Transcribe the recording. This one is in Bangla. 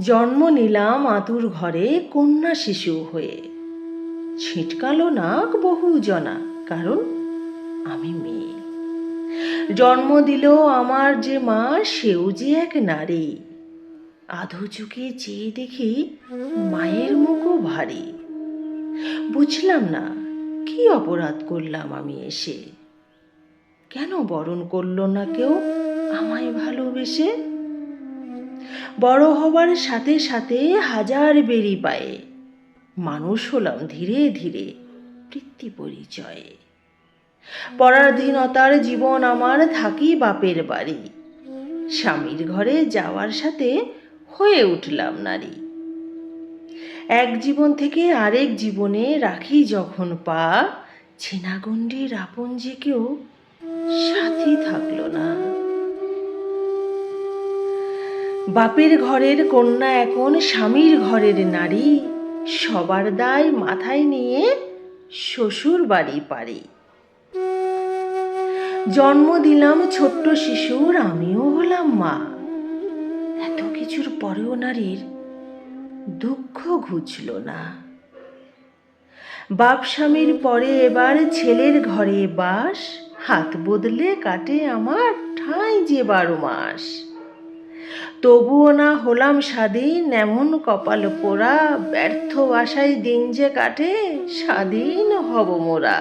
জন্ম নিলাম আতুর ঘরে কন্যা শিশু হয়ে। ছিটকালো নাক বহু জনা, কারণ আমি মেয়ে। জন্ম দিল আমার যে মা, সেও যে এক নারী। আধো চোখে চেয়ে দেখি মায়ের মুখও ভারী। বুঝলাম না, কি অপরাধ করলাম আমি এসে? কেন বরণ করল না কেউ আমায় ভালোবেসে? বড় হবার সাথে সাথে হাজার বেরি পায়ে। মানুষ হলাম ধীরে ধীরে বৃত্তি পরিচয়ে। পরাধীনতার জীবন আমার থাকি বাপের বাড়ি। স্বামীর ঘরে যাওয়ার সাথে হয়ে উঠলাম নারী। এক জীবন থেকে আরেক জীবনে রাখি যখন পা ছেনাগণ্ডির আপন যে কেউ সাথী থাকল না। বাপের ঘরের কন্যা এখন স্বামীর ঘরের নারী। সবার দায় মাথায় নিয়ে শ্বশুর বাড়ি পারি। জন্ম দিলাম ছোট্ট শিশুর, আমিও হলাম মা। এত কিছুর পরেও নারীর দুঃখ ঘুচল না। বাপ স্বামীর পরে এবার ছেলের ঘরে বাস। হাত বদলে কাটে আমার ঠাঁই যে বারো মাস। তবুও না হলাম স্বাধীন, এমন কপাল পোড়া, ব্যর্থ আশায় দিন যে কাটে, স্বাধীন হব মোরা।